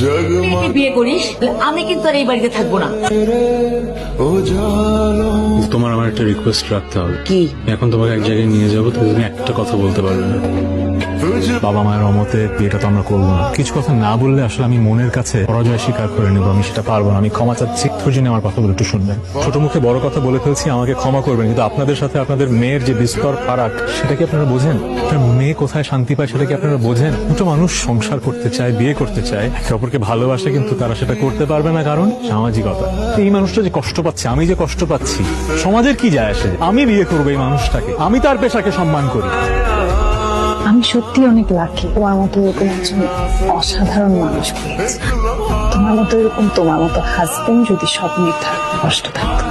তুই বিয়ে করিস? আমি কিন্তু আর এই বাড়িতে থাকব না। তোমার আমার একটা রিকোয়েস্ট রাখতে হবে। কি? এখন তোমাকে এক জায়গায় নিয়ে যাব তুমি একটা কথা বলতে পারবে না। বাবা মায়ের অমতে বিয়েটা তো আমরা করব না। কিছু কথা না বললে আসলে আমি মনের কাছে পরাজয় স্বীকার করে নেব, আমি সেটা পারব না। আমি ক্ষমা চাচ্ছি। জন্য আমার কথাগুলো একটু শুনবেন। ছোট মুখে বড় কথা বলে ফেলছি, আমাকে ক্ষমা করবেন, কিন্তু আপনাদের সাথে আপনাদের মেয়ের যে বিস্তর ফারাক, সেটা কি আপনারা বোঝেন? আপনার মেয়ে কোথায় শান্তি পায়, সেটা কি আপনারা বোঝেন? দুটো মানুষ সংসার করতে চায়, বিয়ে করতে চায়, একে অপরকে ভালোবাসে, কিন্তু তারা সেটা করতে পারবে না কারণ সামাজিকতা। এই মানুষটা যে কষ্ট পাচ্ছে, আমি যে কষ্ট পাচ্ছি, সমাজের কি যায় আসে? আমি বিয়ে করব এই মানুষটাকে। আমি তার পেশাকে সম্মান করি। আমি সত্যি অনেক লাকি ও আমাকে এরকম একজন অসাধারণ মানুষ পেয়েছে তোমার মতো এরকম তোমার মতো হাজবেন্ড যদি স্বপ্নের থাকতো কষ্ট থাকতো।